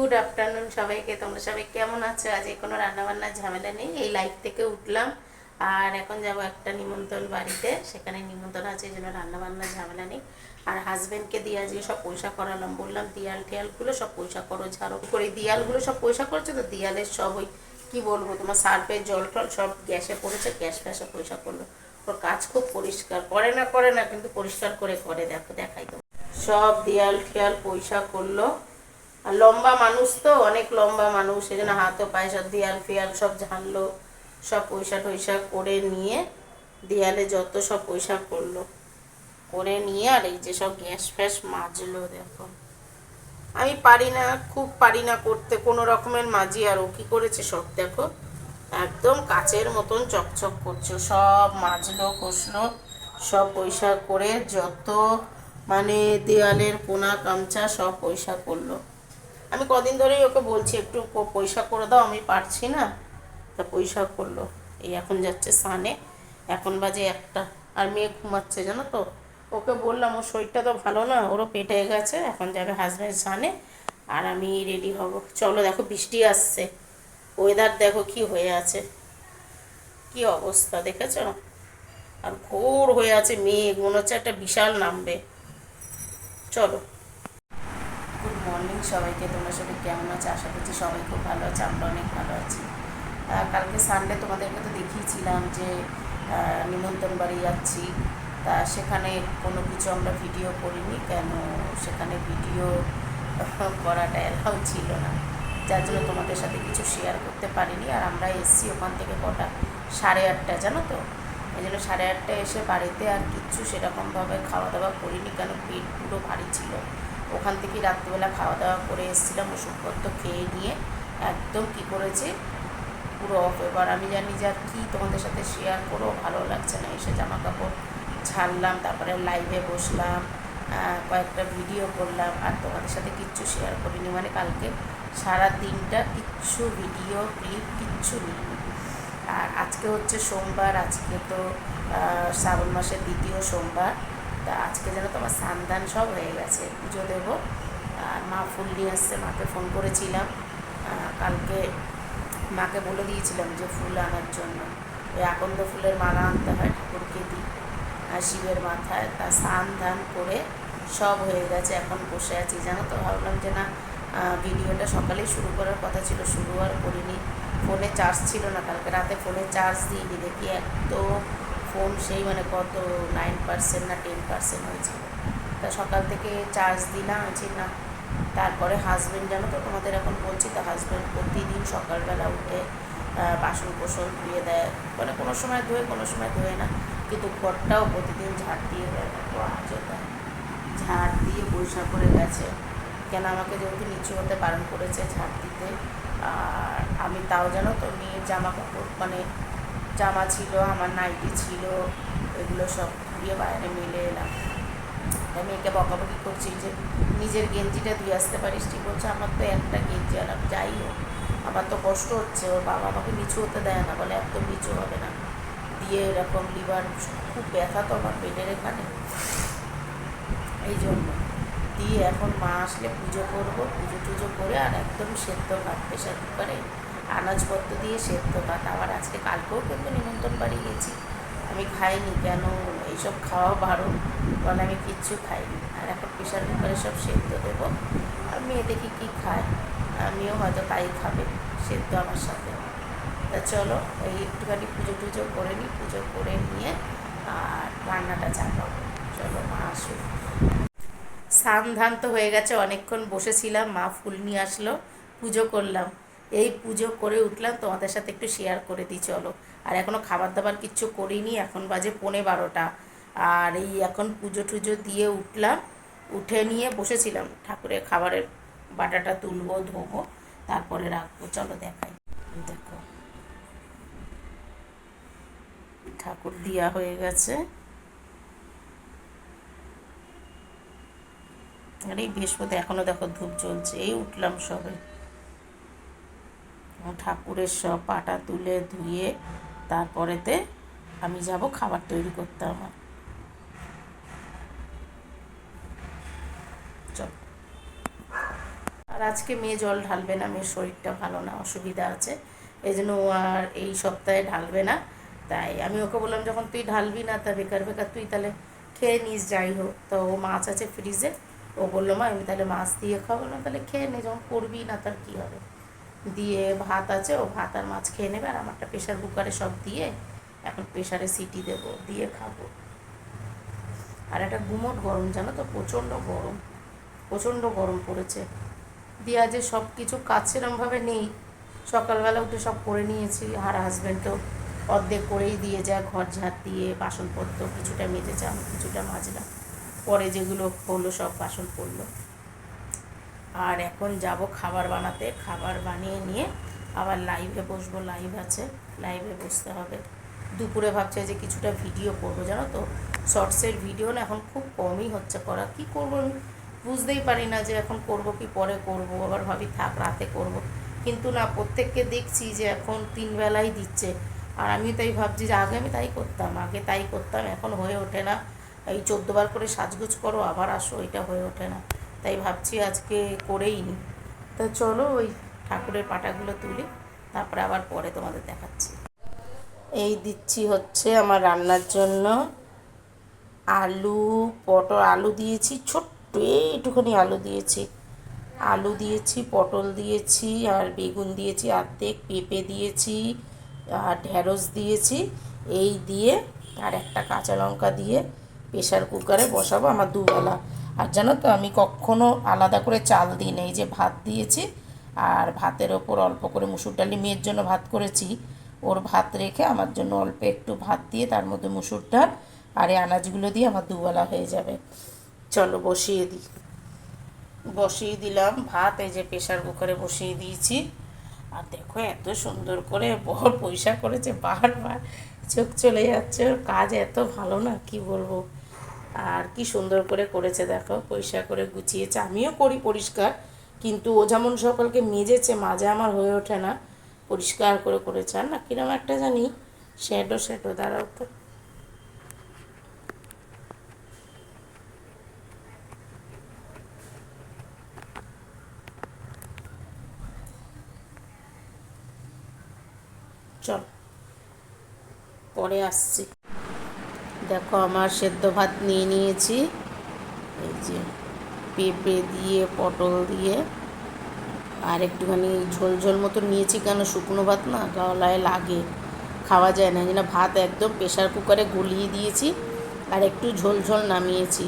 Good afternoon সবাইকে। তোমরা সবাই কেমন আছো? আজ কোনো রান্নাবান্নার ঝামেলা নেই। এই লাইফ থেকে উঠলাম। আর এখন যাব একটা নিমন্ত্রণ বাড়িতে। সেখানে নিমন্ত্রণ আছে, এই জন্য রান্নাবান্নার ঝামেলা নেই। আর হাজব্যান্ডকে দিয়ে আজকে সব পয়সা করালাম। বললাম, দিয়াল টিয়ালগুলো সব পয়সা করো, ঝাড়ো করে। দিয়ালগুলো সব পয়সা করছে তো? দিয়ালের সব ওই, কী বলব তোমার, সার্ফের জল টল সব গ্যাসে পড়েছে, গ্যাস ফ্যাসে পয়সা করল। ওর কাজ খুব পরিষ্কার। করে না করে না, কিন্তু পরিষ্কার করে করে দেখো, দেখাই তো সব দেয়াল টিয়াল পয়সা করল। আর লম্বা মানুষ তো, অনেক লম্বা মানুষ সেই জন্য হাতও পায়ে সব দেয়াল ফিয়াল সব ঝাড়লো, সব পয়সা টয়সা করে নিয়ে দেয়ালে যত সব পয়সা করল করে নিয়ে আর এই যে সব গ্যাস ফ্যাস মাজলো দেখো। আমি পারি না, খুব পারি না করতে, কোনো রকমের মাজি, আর ও কী করেছে সব দেখো। একদম কাচের মতন চকচক করছে, সব মাজলো, কষলো, সব পয়সা করে যত মানে দেয়ালের কোনা কামচা সব পয়সা করল আমি কদিন ধরেই ওকে বলছি, একটু পয়সা করে দাও, আমি পারছি না। তা পয়সা করল। এই এখন যাচ্ছে সানে। এখন বাজে একটা। আর মেয়ে ঘুমাচ্ছে, জানো তো? ওকে বললাম, ওর শরীরটা তো ভালো না, ওরও পেটে গেছে, এখন যাবে হাজব্যান্ড সানে। আর আমি রেডি হব। চলো দেখো, বৃষ্টি আসছে। ওয়েদার দেখো কি হয়ে আছে। কি অবস্থা, দেখেছ? আর ঘোর হয়ে আছে মেঘ, মনে হচ্ছে একটা বিশাল নামবে। চলো। মর্নিং সবাইকে। তোমরা সবাই কেমন আছে? আশা করছি সবাই খুব ভালো আছে, আমরা অনেক ভালো আছি। কালকে সানডে তোমাদেরকে তো দেখিয়েছিলাম যে নিমন্ত্রণ বাড়ি যাচ্ছি। তা সেখানে কোনো কিছু আমরা ভিডিও করিনি, কেন সেখানে ভিডিও করাটা এলাও ছিল না। যার জন্য তোমাদের সাথে কিছু শেয়ার করতে পারিনি। আর আমরা এসছি ওখান থেকে কটা? সাড়ে আটটা জানো তো? এই জন্য সাড়ে আটটায় এসে বাড়িতে আর কিচ্ছু সেরকমভাবে খাওয়া দাওয়া করিনি, কেন পেট পুরো ভারী ছিল। ওখান থেকে রাত্রিবেলা খাওয়া দাওয়া করে এসেছিলাম ওষুধপত্র খেয়ে নিয়ে। একদম কি করেছি? পুরো অফ এবার আমি জানি যে আর কী তোমাদের সাথে শেয়ার করো, ভালো লাগছে না এসে জামা কাপড় ছাড়লাম, তারপরে লাইভে বসলাম কয়েকটা ভিডিও করলাম, আর তোমাদের সাথে কিচ্ছু শেয়ার করিনি। মানে কালকে সারা দিনটা কিচ্ছু ভিডিও ক্লিপ কিচ্ছু নেই আর আজকে হচ্ছে সোমবার, আজকে তো শ্রাবণ মাসের দ্বিতীয় সোমবার। তা আজকে যেন তোমার সান্দান সব হয়ে গেছে, পুজো দেবো। আর মা ফুল নিয়ে আসছে, মাকে ফোন করেছিলাম। কালকে মাকে বলে দিয়েছিলাম যে ফুল আনার জন্য। ওই আকন্দ ফুলের মালা আনতে হয় ঠাকুরকে দিই আর শিবের মাথায়। তা স্নান ধান করে সব হয়ে গেছে, এখন বসে আছি। জানো তো, ভাবলাম যে না ভিডিওটা সকালেই শুরু করার কথা ছিল, শুরু আর করিনি। ফোনে চার্জ ছিল না, কালকে রাতে ফোনে চার্জ দিইনি, দেখি এত ফোন সেই মানে কত নাইন পার্সেন্ট না টেন পার্সেন্ট হয়েছিল। তা সকাল থেকে চার্জ দিলাম আছি না, তারপরে হাজব্যান্ড জানো তো তোমাদের এখন বলছি, তো হাজব্যান্ড প্রতিদিন সকালবেলা উঠে বাসন কোসন ধুয়ে দেয়। মানে কোনো সময় ধোয়ে, কোনো সময় ধোয়ে না, কিন্তু ঘরটাও প্রতিদিন ঝাড় দিয়ে দেয়। দেখো আজও দেয় ঝাড় দিয়ে পরিষ্কার করে গেছে। কেন আমাকে যেহেতু নিচু হতে বারণ করেছে ঝাড় দিতে, আর আমি তাও জানো তো মেয়ের জামা কাপড় মানে জামা ছিল, আমার নাইটি ছিল, এগুলো সব ধুয়ে বাইরে মেলে এলাম। তা মেয়েকে বকাবকি করছি যে, নিজের গেঞ্জিটা দিয়ে আসতে পারিস, ঠিক হচ্ছে আমার তো একটা গেঞ্জি আলাম যাই হোক। আমার তো কষ্ট হচ্ছে, ওর বাবা আমাকে নিচু হতে দেয় না, বলে একদম নিচু হবে না। দিয়ে এরকম লিভার খুব ব্যথা তো আমার পেটের এখানে। এই জন্য দিয়ে এখন মা আসলে পুজো করব, পুজো টুজো করে আর একদম সেদ্ধ ভাত প্রেশার কুকারে আনাজপত্র দিয়ে সেদ্ধ ভাত। আবার আজকে কালকেও কিন্তু নিমন্ত্রণ বাড়ি গেছি। আমি খাইনি কেন? এইসব খাওয়া বারণ। বলে আমি কিচ্ছু খাইনি। আর এখন প্রেশার কুকারে সব সেদ্ধ দেবো। আর মেয়ে দেখি কী খায়। আমিও হয়তো তাই খাবে। সেদ্ধ আমার সাথে। তা চলো, এই একটুখানি পুজো টুজো করে নিই পুজো করে নিয়ে আর রান্নাটা চাপাবো। চলো, মা আসুক। স্নান ধান তো হয়ে গেছে। অনেকক্ষণ বসেছিলাম। মা ফুল নিয়ে আসলো। পুজো করলাম। এই পুজো করে উঠলাম, তোমাদের সাথে একটু শেয়ার করে দিই, চলো। আর এখনও খাবার দাবার কিচ্ছু করিনি, এখন বাজে পৌনে বারোটা। আর এই এখন পুজো টুজো দিয়ে উঠলাম, উঠে নিয়ে বসেছিলাম, ঠাকুরের খাবারের বাটাটা তুলবো, ধোবো, তারপরে রাখব, চলো দেখাই। দেখো। ঠাকুর দিয়া হয়ে গেছে। আর এই বৃহস্পতি এখনও দেখো ধূপ জ্বলছে, এই উঠলাম সবে। ঠাকুরের সব পাটা তুলে ধুয়ে তারপরেতে আমি যাব খাবার তৈরি করতে আমার। আর আজকে মেয়ে জল ঢালবে না, মেয়ের শরীরটা ভালো না, অসুবিধা আছে। এই জন্য ও আর এই সপ্তাহে ঢালবে না। তাই আমি ওকে বললাম, যখন তুই ঢালবি না তা বেকার বেকার, তুই তাহলে খেয়ে নিস যাই হোক। তো ও মাছ আছে ফ্রিজে ও বলল, মা, আমি তাহলে মাছ দিয়ে খাব, না তাহলে খেয়ে নে, যখন করবি না তার কী হবে? দিয়ে ভাত আছে, ও ভাত আর মাছ খেয়ে নেবে আর আমারটা প্রেশার কুকারে সব দিয়ে এখন প্রেশারে সিটি দেবো, দিয়ে খাব। আর একটা গুমট গরম, জানো তো? প্রচণ্ড গরম প্রচণ্ড গরম পড়েছে। দিয়া যে সব কিছু কাজ সেরমভাবে নেই। সকালবেলা উঠে সব করে নিয়েছি, আর হাজব্যান্ডও অর্ধেক করেই দিয়ে যায়, ঘর ঝাঁট দিয়ে, বাসনপত্র কিছুটা মেজেছে, আমি কিছুটা মাজলাম। পরে যেগুলো হলো সব বাসন পড়ল। আর এখন যাব খাবার বানাতে। খাবার বানিয়ে নিয়ে আবার লাইভে বসবো। লাইভ আছে। লাইভে বসতে হবে। দুপুরে ভাবছে যে কিছুটা ভিডিও করব, জানো তো? শর্টসের ভিডিও না এখন খুব কমই হচ্ছে করা। কি করব আমি? বুঝতেই পারি না যে এখন করব কি পরে করব। আবার ভাবি থাক, রাতে করব। কিন্তু না, প্রত্যেককে দেখছি যে এখন তিন বেলাই দিচ্ছে। আর আমি তাই ভাবছি যে আগে আমি তাই করতাম, আগে তাই করতাম। এখন হয়ে ওঠে না। এই চোদ্দোবার করে সাজগুজ করো, আবার আসো, এটা হয়ে ওঠে না। তাই ভাবছি আজকে করেই নি। তো চলো ওই ঠাকুরের পাটাগুলো তুলি, তারপরে আবার পরে তোমাদের দেখাচ্ছি। এই দিচ্ছি হচ্ছে আমার রান্নার জন্য আলু, পটল, আলু দিয়েছি, ছোট্ট এইটুখানি আলু দিয়েছি। আলু দিয়েছি, পটল দিয়েছি, আর বেগুন দিয়েছি অর্ধেক, পেঁপে দিয়েছি, আর ঢ্যাঁড়স দিয়েছি। এই দিয়ে আর একটা কাঁচা লঙ্কা দিয়ে প্রেশার কুকারে বসাবো আমার দুবেলা। আর জানো তো, আমি কখনো আলাদা করে চাল দিই না। এই যে ভাত দিয়েছি, আর ভাতের ওপর অল্প করে মুসুর ডালি, মেয়ের জন্য ভাত করেছি। ওর ভাত রেখে আমার জন্য অল্প একটু ভাত দিয়ে তার মধ্যে মুসুর ডাল আর এই আনাজগুলো দিয়ে আমার দুবেলা হয়ে যাবে। চলো বসিয়ে দিই। বসিয়ে দিলাম ভাত, এই যে প্রেশার কুকারে বসিয়ে দিয়েছি। আর দেখো এত সুন্দর করে বর পয়সা করেছে, বারবার চোখ চলে যাচ্ছে। ওর কাজ এত ভালো না, কি বলব? আর কি সুন্দর করে করেছে, দেখো পয়সা করে গুছিয়েছে। আমিও করি পরিষ্কার, কিন্তু ও যেমন সকলকে মেজেছে, মাঝে আমার হয়ে ওঠে না, পরিষ্কার করে করেছে। আর না, কিরম একটা জানি শ্যাডো শ্যাডো দাঁড়াও তো। চল, পরে আসছি। দেখো আমার সেদ্ধ ভাত নিয়ে নিয়েছি। এই যে পেঁপে দিয়ে, পটল দিয়ে, আর একটুখানি ঝোল ঝোল মতো নিয়েছি কেন শুকনো ভাত না? গলায় লাগে, খাওয়া যায় না। যেন ভাত একদম প্রেশার কুকারে গলিয়ে দিয়েছি আর একটু ঝোল ঝোল নামিয়েছি।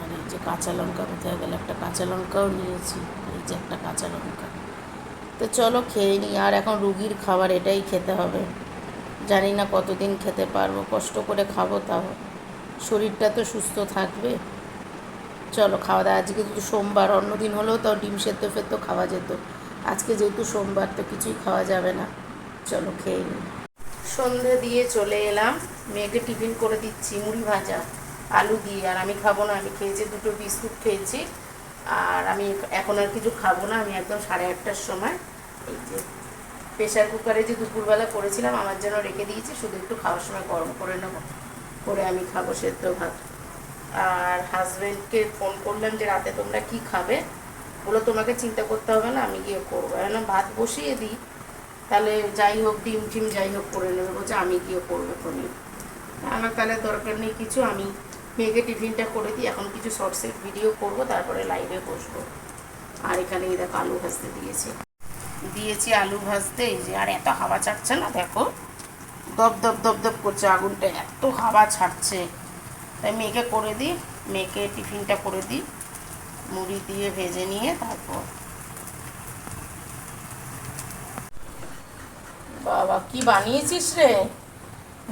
আর এই যে কাঁচা লঙ্কা, কোথায় গেলে? একটা কাঁচা লঙ্কাও নিয়েছি। এই যে একটা কাঁচা লঙ্কা। তো চলো খেয়ে নিই। আর এখন রুগীর খাবার এটাই খেতে হবে। জানি না কতদিন খেতে পারব, কষ্ট করে খাব তাও। শরীরটা তো সুস্থ থাকবে। চলো খাওয়া দাওয়া। আজকে যেহেতু সোমবার অন্য দিন হলেও তাও ডিম সেদ্ধ ফেদ্ধ খাওয়া যেত। আজকে যেহেতু সোমবার, তো কিছুই খাওয়া যাবে না। চলো খেয়ে নিই সন্ধে দিয়ে চলে এলাম। মেয়েকে টিফিন করে দিচ্ছি, মুড়ি ভাজা, আলু দিয়ে। আর আমি খাব না, আমি খেয়েছি দুটো বিস্কুট খেয়েছি। আর আমি এখন আর কিছু খাব না, আমি একদম সাড়ে আটটার সময়। এই যে প্রেশার কুকারে যে দুপুরবেলা করেছিলাম, আমার জন্য রেখে দিয়েছি। শুধু একটু খাওয়ার সময় গরম করে নেব। করে আমি খাব সেদ্ধ ভাত। আর হাজব্যান্ডকে ফোন করলাম যে, রাতে তোমরা কি খাবে? বলো তোমাকে চিন্তা করতে হবে না, আমি গিয়ে করব। এখন ভাত বসিয়ে দিই। তাহলে যাই হোক, ডিম টিম যাই হোক করে নেবে। বলছে, আমি গিয়ে করব তুমি আমার তাহলে দরকার নেই কিছু, আমি মেয়েকে টিফিনটা করে দিই। এখন কিছু শর্টসের ভিডিও করব, তারপরে লাইভে বসবো। আর এখানে দেখো, আলু ভাজতে দিয়েছি। দিয়েছি আলু ভাজতে এই যে আর এত হাওয়া ছাড়ছে না দেখো। দপ দপ দপ দপ করছে আগুনটা এত হাওয়া ছাড়ছে। তাই মেয়েকে করে দিই মেয়েকে টিফিনটা করে দিই মুড়ি দিয়ে ভেজে নিয়ে তারপর। বাবা কি বানিয়েছিস রে?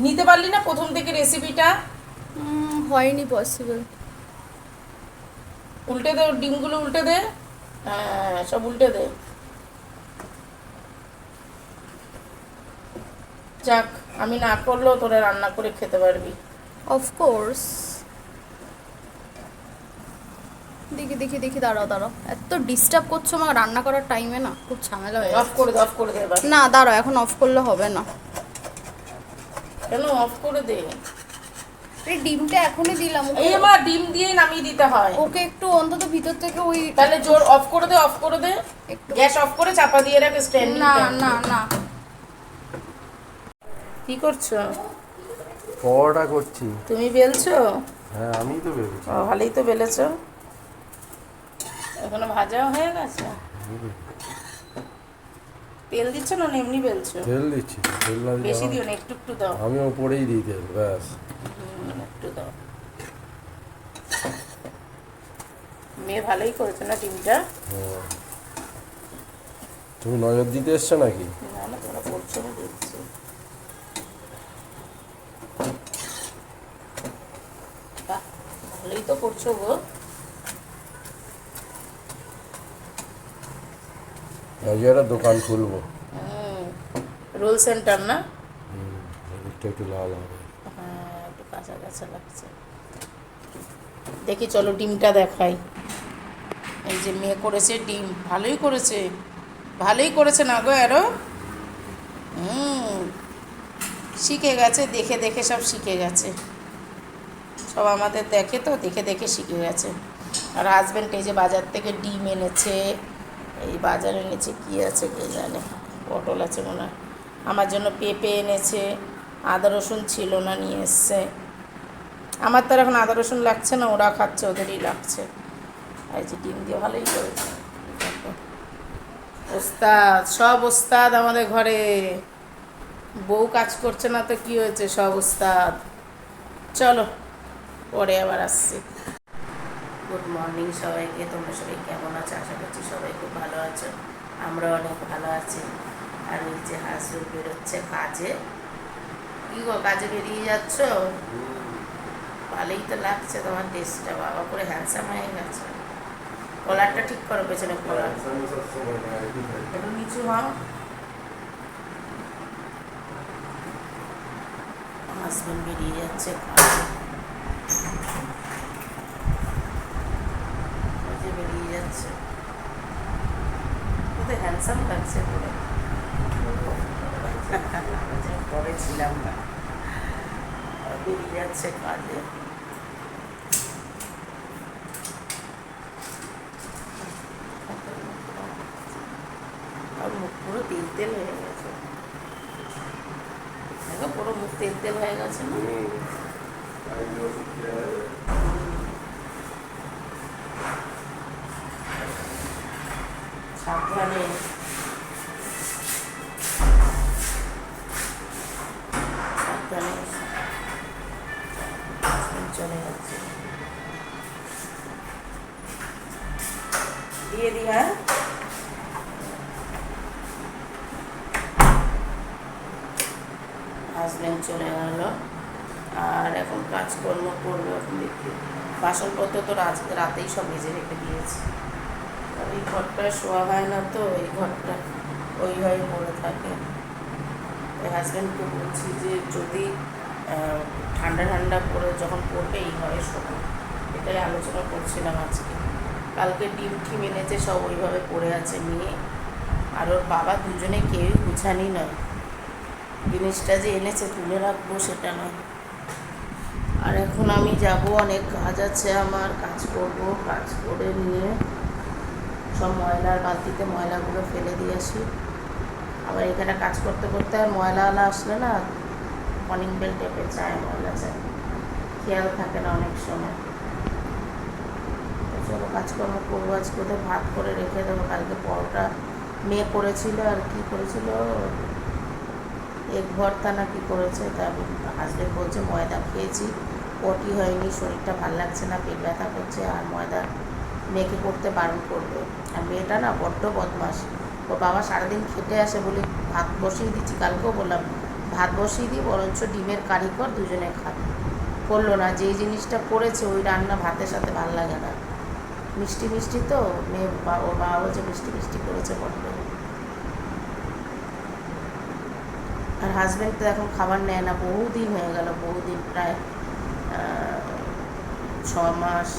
নিতে পারলি না প্রথম থেকে রেসিপিটা হয়নি পসিবল উল্টে দে ডিমগুলো উল্টে দে। হ্যাঁ সব উল্টে দে। যাক আমি না করলেও তোরা রান্না করে খেতে পারবি। অফকোর্স দেখি দেখি দেখি দাঁড়াও দাঁড়াও। এত ডিস্টার্ব করছ আমাকে রান্না করার টাইমে না? খুব ঝামেলা হয়ে অফ করে দে অফ করে দে এবার। না দাঁড়াও এখন অফ করলে হবে না। কেন অফ করে দে? এই ডিমটা এখনই দিলাম ওকে- এই মা ডিম দিয়েই নামিয়ে দিতে হয়। ওকে একটু অন্তত ভিতর থেকে ওই তাহলে জোর অফ করে দে অফ করে দে। গ্যাস অফ করে চাপা দিয়ে রাখ স্ট্যান্ড না না না। কি করছ? পরোটা করছি। তুমি বেলছো? হ্যাঁ আমি তো ভেবেছি ও, ভালোই তো বেলেছো। এখনও ভাজাও হয়ে গেছে? তেল দিচ্ছ না না এমনি বেলছো? তেল দিচ্ছি তেল না বেশি দিও না একটু একটু দাও। আমি ওপরেই দিই তেল ব্যাস। একটু দাও। মেয়ে ভালোই করেছে না ডিমটা। তুমি নজর দিতে এসছো নাকি? না না তোমরা বলছো আমি দেখছি বাহ, ভালোই তো করছ গো। আজকে একটা দোকান খুলবো। রোল সেন্টার না? একটু একটু লাল হবে। হ্যাঁ একটু কাঁচা কাঁচা লাগছে। দেখি চলো ডিমটা দেখাই। এই যে মেয়ে করেছে ডিম ভালোই করেছে। ভালোই করেছে না গো আরও হুম শিখে গেছে দেখে দেখে সব শিখে গেছে। সব আমাদের দেখে তো, দেখে দেখে শিখে গেছে। আর হাজব্যান্ড এই যে বাজার থেকে ডিম এনেছে, এই বাজার এনেছে, কি আছে কে জানে? পটল আছে মনে হয়। আমার জন্য পেঁপে এনেছে, আদা রসুন ছিল না, নিয়ে এসছে। আমার তো এখন আদা রসুন লাগছে না ওরা খাচ্ছে, ওদেরই লাগছে। এই যে ডিম দিয়ে ভালোই করেছে। ওস্তাদ, সব ওস্তাদ আমাদের ঘরে। বউ কাজ করছে না তো কি হয়েছে? সব ওস্তাদ। চলো। পরে আবার আসছি। গুড মর্নিং সবাইকে তোমরা সবাই কেমন আছো? আশা করছি সবাই খুব ভালো আছো। আমরা অনেক ভালো আছি। আর ওই যে বেরোচ্ছে কাজে। কি গো কাজে বেরিয়ে যাচ্ছ? ভালোই তো লাগছে তোমার দেশটা বাবা করে হ্যান্ডসাম হয়ে গেছে। কলারটা ঠিক করো পেছনে কলার একটু নিচু হও। হাজবেন্ড বেরিয়ে যাচ্ছে কাজে। বেরিয়ে হ্যান্ডসাম লাগছে পরে ছিলাম না বেরিয়ে যাচ্ছে কাজে মুখ পুরো তেল তেল হয়ে গেছে। দেখো পুরো মুখ তেল তেল হয়ে গেছে না? সাবধানে চলে যাচ্ছে দিয়ে দি হ্যাঁ। হাজব্যান্ড চলে গেল। আর এখন কাজকর্ম করব এখন দেখি। বাসনপত্র তো রাত- রাতেই সব ভেজে রেখে দিয়েছি। আর এই ঘরটায় শোয়া হয় না তো, এই ঘরটা ওইভাবে পড়ে থাকে। হাজব্যান্ডকে বলছি যে, যদি ঠান্ডা ঠান্ডা পরে যখন পড়বে, এই ঘরে শোবো। এটাই আলোচনা করছিলাম আজকে। কালকে ডিম টিম এনেছে সব ওইভাবে পড়ে আছে নিয়ে আর ওর বাবা দুজনে কেউই গুছানি নয়। জিনিসটা যে এনেছে, তুলে রাখব সেটা নয়। আর এখন আমি যাব, অনেক কাজ আছে আমার, কাজ করব, কাজ করে নিয়ে সব ময়লার বালতিতে ময়লাগুলো ফেলে দিয়ে আসি। আবার এখানে কাজ করতে করতে আর ময়লাওয়ালা আসলে না মর্নিং বেল টেপে চায় ময়লা চায়। খেয়াল থাকে না অনেক সময়। চলো কাজকর্ম করব, আজকে ওদের ভাত করে রেখে দেবো। কালকে পরোটা মেয়ে করেছিল আর কি করেছিল? এক ভর্তা না কি করেছে, তা হাজবেন্ড বলছে, ময়দা খেয়েছি, পটি হয়নি, শরীরটা ভালো লাগছে না, পেট ব্যথা করছে, আর ময়দা মেয়েকে করতে বারণ করবে। আর মেয়েটা না বড্ড বদমাস ওর বাবা সারাদিন খেটে আসে বলে ভাত বসিয়ে দিচ্ছি, কালকেও বললাম, ভাত বসিয়ে দিই বরঞ্চ ডিমের কারি কর, দুজনে খাবে। করল না, যেই জিনিসটা করেছে, ওই রান্না ভাতের সাথে ভালো লাগে না। মিষ্টি মিষ্টি তো, মেয়ে ওর বাবা বলছে, মিষ্টি মিষ্টি করেছে বড্ড আর হাজব্যান্ড তো এখন খাবার নেয় না, বহুদিন হয়ে গেল, বহুদিন প্রায় ছ মাস,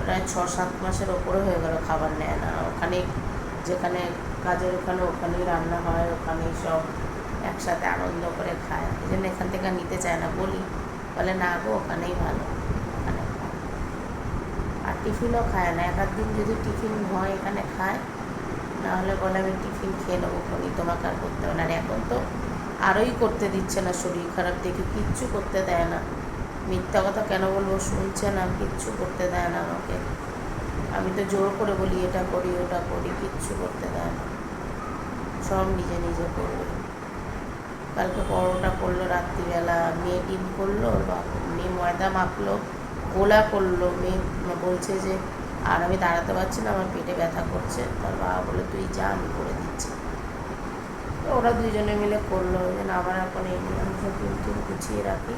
প্রায় ছ সাত মাসের ওপরে হয়ে গেল খাবার নেয় না। ওখানে যেখানে কাজের ওখানে ওখানেই রান্না হয় ওখানেই সব একসাথে আনন্দ করে খায়। এই জন্য এখান থেকে নিতে চায় না। বলি, বলে, না গো, ওখানেই ভালো, ওখানে। আর টিফিনও খায় না। এক দিন যদি টিফিন হয়, এখানে খায়, নাহলে বলে, আমি টিফিন খেয়ে নেব, খনি, তোমাকে আর করতে হবে না। আর এখন তো আরোই করতে দিচ্ছে না, শরীর খারাপ দেখে কিচ্ছু করতে দেয় না। মিথ্যা কথা কেন বলব? শুনছে না, কিচ্ছু করতে দেয় না আমাকে। আমি তো জোর করে বলি, এটা করি, ওটা করি, কিচ্ছু করতে দেয় না। সব নিজে নিজে করবে। কালকে পরোটা করল রাত্রিবেলা, মেয়ে ডিম করল বা মেয়ে ময়দা মাখলো, গোলা করল, মেয়ে বলছে যে, আর আমি দাঁড়াতে পারছি না, আমার পেটে ব্যথা করছে। তার বাবা বলে তুই যা, আমি করে দিচ্ছি। ওরা দুইজনে মিলে করল জন্য আবার এখন এই ডিম টিম গুছিয়ে রাখি।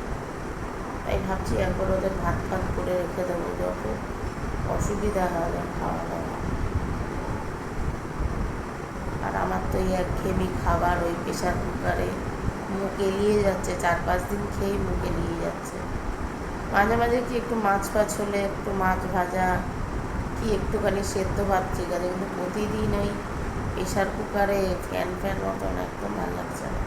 তাই ভাবছি একবার ওদের ভাত ফাত করে রেখে দেবো যত অসুবিধা হবে খাওয়া দাওয়া। আর আমার তো এই একঘেয়েমি খাবার ওই প্রেশার কুকারে মুখ এলিয়ে যাচ্ছে, চার পাঁচ দিন খেয়েই মুখ এলিয়ে যাচ্ছে। মাঝে মাঝে কি একটু মাছ ফাছ হলে একটু মাছ ভাজা, কি একটুখানি সেদ্ধ ভাত ঠিক আছে, কিন্তু প্রতিদিন ওই প্রেশার কুকারে ফ্যান ফ্যান মতন একদম ভালো লাগছে না।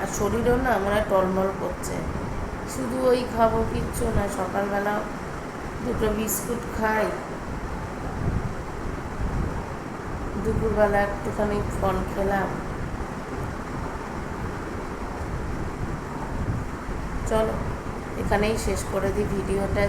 আর শরীরও না মনে হয় টলমল করছে। শুধু ওই খাব কিচ্ছু না, সকালবেলা দুটো বিস্কুট খাই। দুপুরবেলা একটুখানি ফোন খেলাম। চলো এখানেই শেষ করে দিই ভিডিওটা।